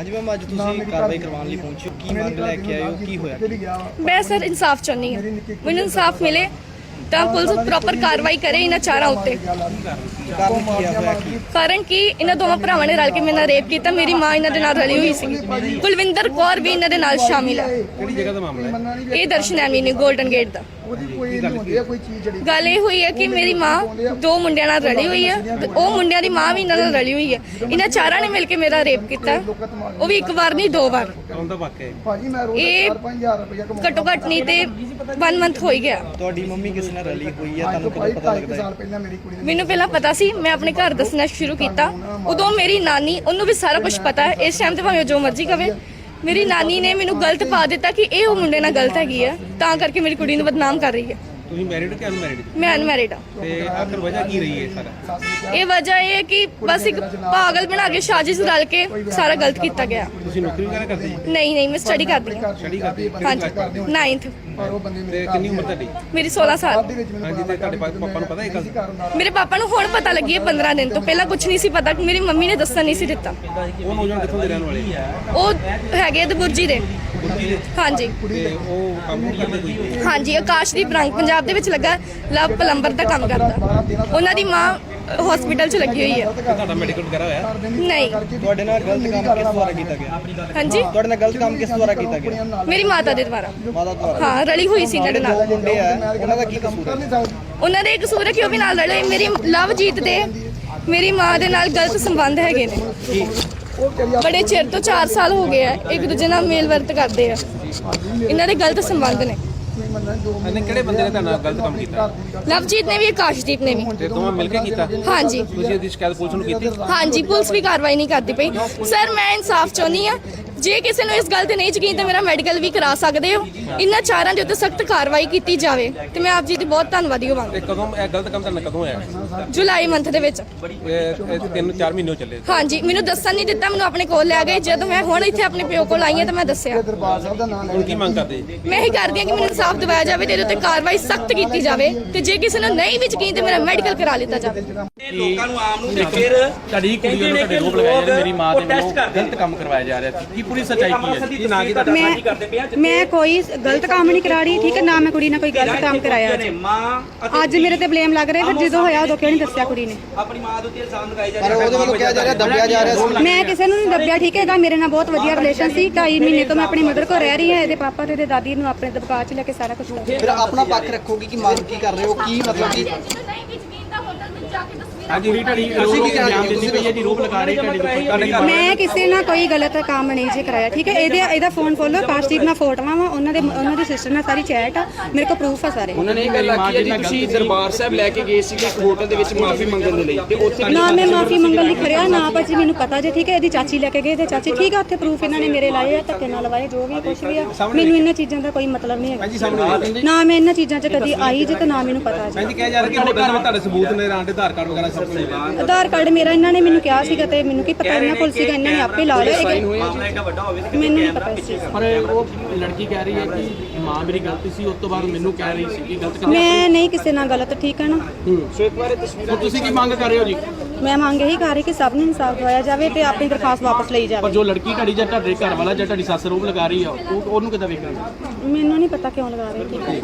ਅੱਜ ਮੈਮ ਅੱਜ ਤੁਸੀਂ ਕਾਰਵਾਈ ਕਰਵਾਉਣ ਲਈ ਪਹੁੰਚੇ ਹੋ। ਕੀ ਮੰਗ ਲੈ ਕੇ ਆਏ ਹੋ? ਕੀ ਹੋਇਆ? ਮੈਂ ਸਰ ਇਨਸਾਫ ਚਾਹੁੰਦੀ ਹਾਂ। ਮੈਨੂੰ ਇਨਸਾਫ ਮਿਲੇ ਤਾਂ ਪੁਲਿਸ ਪ੍ਰੋਪਰ ਕਾਰਵਾਈ ਕਰੇ ਇਹਨਾਂ ਚਾਰਾਂ ਉੱਤੇ। ਕਾਰਨ ਕੀ ਆ ਹੋਇਆ ਕੀ? ਕਾਰਨ ਕਿ? ਇਹਨਾਂ ਦੋਵਾਂ ਭਰਾਵਾਂ ਨੇ ਰਲ ਕੇ ਮੇਰੇ ਨਾਲ ਰੇਪ ਕੀਤਾ। ਮੇਰੀ ਮਾਂ ਇਹਨਾਂ ਦੇ ਨਾਲ ਰਲੀ ਹੋਈ ਸੀ। ਕੁਲਵਿੰਦਰ ਕੌਰ ਵੀ ਇਹਨਾਂ ਦੇ ਨਾਲ ਸ਼ਾਮਿਲ ਹੈ ਕਿਹੜੀ ਜਗ੍ਹਾ ਦਾ ਮਾਮਲਾ ਹੈ? ਇਹ ਦਰਸ਼ਨ ਐਵੀਨਿਊ 골ਡਨ ਗੇਟ ਦਾ। ਉਹਦੀ ਕੋਈ ਨਹੀਂ ਹੁੰਦੀ ਹੈ ਕੋਈ ਚੀਜ਼ ਜਿਹੜੀ ਗੱਲ ਇਹ ਹੋਈ ਹੈ ਕਿ ਮੇਰੀ ਮਾਂ ਦੋ ਮੁੰਡਿਆਂ ਨਾਲ ਰਲੀ ਹੋਈ ਹੈ ਤੇ ਉਹ ਮੁੰਡਿਆਂ ਦੀ ਮਾਂ ਵੀ ਇਹਨਾਂ ਨਾਲ ਰਲੀ ਹੋਈ ਹੈ ਇਹਨਾਂ ਚਾਰਾਂ ਨੇ ਮਿਲ ਕੇ ਮੇਰਾ ਰੇਪ ਕੀਤਾ। ਉਹ ਵੀ ਇੱਕ ਵਾਰ ਨਹੀਂ ਦੋ ਵਾਰ। ਕੌਣ ਦਾ ਵਾਕਿਆ ਹੈ? ਭਾਜੀ ਮੈਂ ਰੋਜ਼ ਇਹ 4-5000 ਰੁਪਇਆ ਕਮਾਉਂਦਾ ਘੱਟੋ ਘੱਟ ਨਹੀਂ ਤੇ 1 ਮੰਥ ਹੋ ਹੀ ਗਿਆ। ਤੁਹਾਡੀ ਮੰਮੀ ਕਿਸ ਨਾਲ ਰਲੀ ਹੋਈ ਹੈ ਤੁਹਾਨੂੰ ਕਦੋਂ ਪਤਾ ਲੱਗਦਾ ਹੈ? ਸਾਲ ਪਹਿਲਾਂ ਮੇਰੀ ਕੁੜੀ ਨੇ ਮੈਨੂੰ ਪਹਿਲਾਂ ਪਤਾ ਸੀ ਮੈਂ ਆਪਣੇ ਘਰ ਦੱਸਣਾ ਸ਼ੁਰੂ ਕੀਤਾ। ਉਦੋਂ ਮੇਰੀ ਨਾਨੀ ਉਹਨੂੰ ਵੀ ਸਾਰਾ ਕੁਝ ਪਤਾ ਹੈ। ਇਸ ਟਾਈਮ ਤੇ ਭਾਵੇਂ ਜੋ ਮਰਜ਼ੀ ਕਵੇ। ਮੇਰੀ ਨਾਨੀ ਨੇ ਮੈਨੂੰ ਗਲਤ ਪਾ ਦਿੱਤਾ ਕਿ ਇਹ ਉਹ ਮੁੰਡੇ ਨਾਲ ਗਲਤ ਹੈਗੀ ਹੈ ਤਾਂ ਕਰਕੇ ਮੇਰੀ ਕੁੜੀ ਨੂੰ ਬਦਨਾਮ ਕਰ ਰਹੀ ਹੈ। ਤੁਸੀਂ ਮੈਰਿਡ ਕਿ ਅਨਮੈਰਿਡ ਮੈਂ ਅਨਮੈਰਿਡ ਆ। ਤੇ ਆਖਰ ਵਜ੍ਹਾ ਕੀ ਰਹੀ ਹੈ ਸਾਰਾ? ਇਹ ਵਜ੍ਹਾ ਇਹ ਹੈ ਕਿ ਬਸ ਇੱਕ ਪਾਗਲ ਬਣਾ ਕੇ ਸਾਜ਼ਿਸ਼ ਰਲ ਕੇ ਸਾਰਾ ਗਲਤ ਕੀਤਾ ਗਿਆ। ਤੁਸੀਂ ਨੌਕਰੀ ਵਗੈਰਾ ਕਰਦੇ ਜੀ? ਨਹੀਂ ਨਹੀਂ ਮੈਂ ਸਟੱਡੀ ਕਰਦੀ ਹਾਂ। ਸਟੱਡੀ ਕਰਦੇ ਜੀ? ਹਾਂਜੀ 9th ਪਰ ਉਹ ਬੰਦੇ ਤੇ ਮੇਰੇ ਕਿੰਨੀ ਉਮਰ ਤੁਹਾਡੀ? ਮੇਰੀ 16 ਸਾਲ। ਹਾਂਜੀ ਤੇ ਤੁਹਾਡੇ ਪਾ- ਪਾਪਾ ਨੂੰ ਪਤਾ ਇਹ ਗੱਲ? ਮੇਰੇ ਪਾਪਾ ਨੂੰ ਹੁਣ ਪਤਾ ਲੱਗੀ ਹੈ 15 ਦਿਨ ਤੋਂ। ਪਹਿਲਾਂ ਕੁਝ ਨਹੀਂ ਸੀ ਪਤਾ। ਮੇਰੀ ਮੰਮੀ ਨੇ ਦੱਸਣ ਨਹੀਂ ਸੀ ਦਿੱਤਾ। ਉਹ ਨੌਜਵਾਨ ਕਿੱਥੋਂ ਦੇ ਰਹਿਣ ਵਾਲੇ? ਉਹ ਹੈਗੇ ਦਬੁਰਜੀ ਦੇ ਗੁਰਜੀ ਦੇ। ਹਾਂਜੀ। ਉਹ ਕੰਮ ਨਹੀਂ ਕਰਦੇ ਕੋਈ? ਹਾਂਜੀ ਆਕਾਸ਼ਦੀਪ ਰੰਗ ਪੰਜਾਬ ਦੇ ਵਿੱਚ ਲੱਗਾ ਲਵ ਪਲੰਬਰ ਦਾ ਕੰਮ ਕਰਦਾ। ਉਹਨਾਂ ਦੀ ਮਾਂ ਹਸਪੀਟਲ 'ਚ ਲੱਗੀ ਹੋਈ ਹੈ। ਤੁਹਾਡਾ ਮੈਡੀਕਲ ਵਗੈਰਾ ਹੋਇਆ? ਨਹੀਂ। ਤੁਹਾਡੇ ਨਾਲ ਗਲਤ ਕੰਮ ਕਿਸ ਦੁਆਰਾ ਕੀਤਾ ਗਿਆ? ਹਾਂਜੀ? ਤੁਹਾਡੇ ਨਾਲ ਗਲਤ ਕੰਮ ਕਿਸ ਦੁਆਰਾ ਕੀਤਾ ਗਿਆ? ਮੇਰੀ ਮਾਤਾ ਦੇ ਦੁਆਰਾ। ਮਾਤਾ ਦੁਆਰਾ। ਹਾਂ ਰਲੀ ਹੋਈ ਸੀ ਇਹਨਾਂ ਦੇ ਨਾਲ। ਮੁੰਡੇ ਆ ਉਹਨਾਂ ਦਾ ਕੀ ਕਸੂਰ ਹੈ? ਉਹਨਾਂ ਦੇ ਇੱਕ ਸੂਰ ਹੈ ਕਿ ਉਹ ਵੀ ਨਾਲ ਰਲੇ। ਮੇਰੀ ਲਵਜੀਤ ਦੇ ਮੇਰੀ ਮਾਂ ਦੇ ਨਾਲ ਗਲਤ ਸੰਬੰਧ ਹੈਗੇ ਨੇ। ਬੜੇ ਚਿਰ ਤੋਂ 4 ਸਾਲ ਹੋ ਗਏ ਆ ਇੱਕ ਦੂਜੇ ਨਾਲ ਮੇਲ ਵਰਤ ਕਰਦੇ ਆ। ਇਹਨਾਂ ਦੇ ਗਲਤ ਸੰਬੰਧ ਨੇ। ਇਹਨੇ ਕਿਹੜੇ ਬੰਦੇ ਨੇ ਤੁਹਾਡੇ ਗਲਤ ਕੰਮ ਕੀਤਾ? ਲਵਜੀਤ ਨੇ ਵੀ ਆਕਾਸ਼ਦੀਪ ਨੇ ਵੀ। ਤੇ ਦੋਵਾਂ ਮਿਲ ਕੇ ਕੀਤਾ? ਹਾਂਜੀ। ਤੁਸੀਂ ਇਹਦੀ ਸ਼ਿਕਾਇਤ ਪੁਲਿਸ ਨੂੰ ਕੀਤੀ? ਹਾਂਜੀ ਪੁਲਿਸ ਵੀ ਕਾਰਵਾਈ ਨਹੀਂ ਕਰਦੀ ਪਈ। ਸਰ ਮੈਂ ਇਨਸਾਫ ਚਾਹੁੰਦੀ ਆ ਜੇ ਕਿਸੇ ਨੂੰ ਇਸ ਗੱਲ ਤੇ ਨਹੀਂ ਯਕੀਨ ਤਾਂ ਮੇਰਾ ਮੈਡੀਕਲ ਵੀ ਕਰਾ ਸਕਦੇ ਹੋ। ਇਹਨਾਂ ਚਾਰਾਂ ਦੇ ਉੱਤੇ ਸਖਤ ਕਾਰਵਾਈ ਕੀਤੀ ਜਾਵੇ ਤੇ ਮੈਂ ਆਪ ਜੀ ਦੀ ਬਹੁਤ ਧੰਨਵਾਦੀ ਹੋਵਾਂਗੀ। ਤੇ ਕਦੋਂ ਇਹ ਗਲਤ ਕੰਮ ਤੁਹਾਡੇ ਨਾਲ ਕਦੋਂ ਹੋਇਆ? ਜੁਲਾਈ ਮੰਥ ਦੇ ਵਿੱਚ। ਇਹ ਇਹ ਤਿੰਨ ਚਾਰ ਮਹੀਨੇ ਹੋ ਚੱਲੇ। ਹਾਂਜੀ ਮੈਨੂੰ ਦੱਸਣ ਨਹੀਂ ਦਿੱਤਾ ਮੈਨੂੰ ਆਪਣੇ ਕੋਲ ਲੈ ਗਏ। ਜਦੋਂ ਮੈਂ ਹੁਣ ਇੱਥੇ ਆਪਣੇ ਪਿਓ ਕੋਲ ਆਈ ਹਾਂ ਤਾਂ ਮੈਂ ਦੱਸਿਆ। ਦਰਬਾਰ ਸਾਹਿਬ ਦਾ ਨਾਮ ਲੈ ਹੁਣ ਕੀ ਮੰਗ ਕਰਦੇ? ਜੀ ਮੈਂ ਇਹ ਕਰਦੀ ਹਾਂ ਕਿ ਮੈਨੂੰ ਇਨਸਾਫ ਦਿਵਾਇਆ ਜਾਵੇ ਤੇ ਇਹਦੇ ਉੱਤੇ ਕਾਰਵਾਈ ਸਖਤ ਕੀਤੀ ਜਾਵੇ ਤੇ ਜੇ ਕਿਸੇ ਨੂੰ ਨਹੀਂ ਵੀ ਯਕੀਨ ਤੇ ਮੇਰਾ ਮੈਡੀਕਲ ਕਰਾ ਲਿੱਤਾ ਜਾਵੇ। ਲੋਕਾਂ ਨੂੰ ਆਮ ਨੂੰ ਤੇ ਫਿਰ ਤੁਹਾਡੀ ਕੁੜੀ ਵੱਲੋਂ ਤੁਹਾਡੇ ਰੋਪ ਲਗਾਏ ਜਾ ਰਹੇ ਮੇਰੀ ਮਾਂ ਦੇ ਵੱਲੋਂ ਗਲਤ ਕੰਮ ਕਰਵਾਇਆ ਜਾ ਰਿਹਾ ਸੀ ਕੀ ਪੂਰੀ ਸੱਚਾਈ ਕੀ ਹੈ ਕੀ ਨਾ ਕੀ ਤੁਹਾਡਾ ਸਾਂਝੀ ਕਰਦੇ ਪਿਆ ਮੈਂ ਕੋਈ ਗਲਤ ਕੰਮ ਨਹੀਂ ਕਰਾ ਰਹੀ ਠੀਕ ਹੈ ਨਾ ਮੈਂ ਕੁੜੀ ਨਾਲ ਕੋਈ ਗਲਤ ਕੰਮ ਕਰਾਇਆ ਅੱਜ। ਮੇਰੇ ਤੇ ਬਲੇਮ ਲੱਗ ਰਿਹਾ ਫਿਰ ਜਦੋਂ ਹੋਇਆ ਉਦੋਂ ਕਿਉਂ ਨਹੀਂ ਦੱਸਿਆ ਕੁੜੀ ਨੇ ਆਪਣੀ ਮਾਂ ਦੇ ਉੱਤੇ ਇਲਜ਼ਾਮ ਲਗਾਏ ਜਾ ਪਰ ਉਹਦੇ ਵੱਲੋਂ ਕਿਹਾ ਜਾ ਰਿਹਾ ਦੱਬਿਆ ਜਾ ਰਿਹਾ ਸੀ ਮੈਂ ਕਿਸੇ ਨੂੰ ਨਹੀਂ ਦੱਬਿਆ ਠੀਕ ਹੈ ਇਹਦਾ ਮੇਰੇ ਨਾਲ ਬਹੁਤ ਵਧੀਆ ਰਿਲੇਸ਼ਨ ਸੀ ਢਾਈ ਮਹੀਨੇ ਤੋਂ ਮੈਂ ਆਪਣੀ ਮਦਰ ਕੋਲ ਰਹਿ ਰਹੀ ਹਾਂ ਇਹਦੇ ਪਾਪਾ ਤੇ ਇਹਦੇ ਦਾਦੀ ਨੂੰ ਆਪਣੇ ਦਬਕਾ ਚ ਲੈ ਕੇ ਸਾਰਾ ਕੁਝ ਫਿਰ ਆਪਣਾ ਪੱਖ ਰੱਖੋਗੇ ਕਿ ਮੰਗ ਕੀ ਕਰ ਰਹੇ ਹੋ ਕੀ ਮਤਲਬ ਕਿ ਨਹੀਂ ਵੀ ਯਕੀਨ ਤਾਂ ਹੋਟਲ ਵਿੱਚ ਜਾ ਕੇ ਹਾਂਜੀ। ਤੁਹਾਡੀ ਪਈ ਹੈ ਜੀ ਲਗਾ ਰਹੇ ਤੁਹਾਡੇ ਤੁਹਾਡੇ ਘਰ ਮੈਂ ਕਿਸੇ ਨਾਲ ਕੋਈ ਗਲਤ ਕੰਮ ਨਹੀਂ ਜੇ ਕਰਾਇਆ ਠੀਕ ਹੈ? ਇਹਦੇ ਇਹਦਾ ਫੋਨ ਖੋਲੋ ਕਾਸ਼ਦੀਪ ਨਾਲ ਫੋਟੋਆਂ ਵਾ ਉਹਨਾਂ ਦੇ ਉਹਨਾਂ ਦੀ ਸਿਸਟਰ ਨਾਲ ਸਾਰੀ ਚੈਟ ਆ ਮੇਰੇ ਕੋਲ ਪ੍ਰੂਫ ਆ ਸਾਰੇ। ਉਹਨਾਂ ਨੇ ਇਹ ਗੱਲ ਆਖੀ ਹੈ ਜੀ ਤੁਸੀਂ ਦਰਬਾਰ ਸਾਹਿਬ ਲੈ ਕੇ ਗਏ ਸੀਗੇ ਇੱਕ ਹੋਟਲ ਦੇ ਵਿੱਚ ਮਾਫੀ ਮੰਗਣ ਦੇ ਲਈ ਤੇ ਉੱਥੇ ਵੀ ਨਾ ਮੈਂ ਮਾਫੀ ਮੰਗਣ ਲਈ ਖੜਿਆ ਨਾ ਭਾਜੀ ਮੈਨੂੰ ਪਤਾ ਜੇ ਠੀਕ ਹੈ? ਇਹਦੀ ਚਾਚੀ ਲੈ ਕੇ ਗਏ ਤੇ ਚਾਚੀ ਠੀਕ ਆ ਉੱਥੇ ਪ੍ਰੂਫ ਇਹਨਾਂ ਨੇ ਮੇਰੇ ਲਾਏ ਆ ਧੱਕੇ ਨਾਲ ਲਵਾਏ ਜੋ ਵੀ ਕੁਝ ਵੀ ਆ। ਮੈਨੂੰ ਇਹਨਾਂ ਚੀਜ਼ਾਂ ਦਾ ਕੋਈ ਮਤਲਬ ਨਹੀਂ ਹੈਗਾ। ਨਾ ਮੈਂ ਇਹਨਾਂ ਚੀਜ਼ਾਂ 'ਚ ਕਦੀ ਆਈ ਜੇ ਤੇ ਨਾ ਮੈਨੂੰ ਪਤਾ ਜੀ। ਹਾਂਜੀ ਕਿਹਾ ਜਾ ਰਿਹਾ ਕਿ ਹੋਟਲ ਵਿੱਚ ਤੁਹਾਡੇ ਸਬੂਤ ਨੇ ਆਧਾਰ ਕਾਰਡ ਵਗੈਰਾ ਆਧਾਰ ਕਾਰਡ ਮੇਰਾ ਇਹਨਾਂ ਨੇ ਮੈਨੂੰ ਕਿਹਾ ਸੀਗਾ ਤੇ ਮੈਨੂੰ ਕੀ ਪਤਾ ਇਹਨਾਂ ਕੋਲ ਸੀਗਾ ਇਹਨਾਂ ਨੇ ਆਪੇ ਲਾ ਲਿਆ ਇਹ- ਮਾਮਲਾ ਏਡਾ ਵੱਡਾ ਹੋਵੇ ਤੇ ਮੈਨੂੰ ਨਹੀਂ ਪਤਾ ਇਸ ਚੀਜ਼ ਦਾ ਪਰ ਉਹ ਲੜਕੀ ਕਹਿ ਰਹੀ ਹੈ ਕਿ ਮਾਂ ਮੇਰੀ ਗਲਤੀ ਸੀ ਉਸ ਤੋਂ ਬਾਅਦ ਮੈਨੂੰ ਕਹਿ ਰਹੀ ਸੀ ਕਿ ਗਲਤ ਕੰਮ ਮੈਂ ਨਹੀਂ ਕਿਸੇ ਨਾਲ ਗਲਤ ਠੀਕ ਹੈ ਨਾ? ਸੋ ਇੱਕ ਵਾਰ ਇਹ ਤਸਵੀਰ ਹੁਣ ਤੁਸੀਂ ਕੀ ਮੰਗ ਕਰ ਰਹੇ ਹੋ ਜੀ? ਮੈਂ ਮੰਗ ਇਹੀ ਕਰ ਰਹੀ ਕਿ ਸਭ ਨੂੰ ਇਨਸਾਫ ਦਵਾਇਆ ਜਾਵੇ ਤੇ ਆਪਣੀ ਦਰਖਾਸਤ ਵਾਪਸ ਲਈ ਪਰ ਜਾਵੇ ਜੋ ਲੜਕੀ ਤੁਹਾਡੀ ਜਾਂ ਤੁਹਾਡੇ ਘਰ ਵਾਲਾ ਜਾਂ ਤੁਹਾਡੀ ਸੱਸ ਰੋਪ ਲਗਾ ਰਹੀ ਆ ਉਹ ਉਹਨੂੰ ਕਿੱਦਾਂ ਵੇਖਣਾ? ਮੈਨੂੰ ਨਹੀਂ ਪਤਾ ਕਿਉਂ ਲਗਾ ਰਹੇ ਠੀਕ ਹੈ।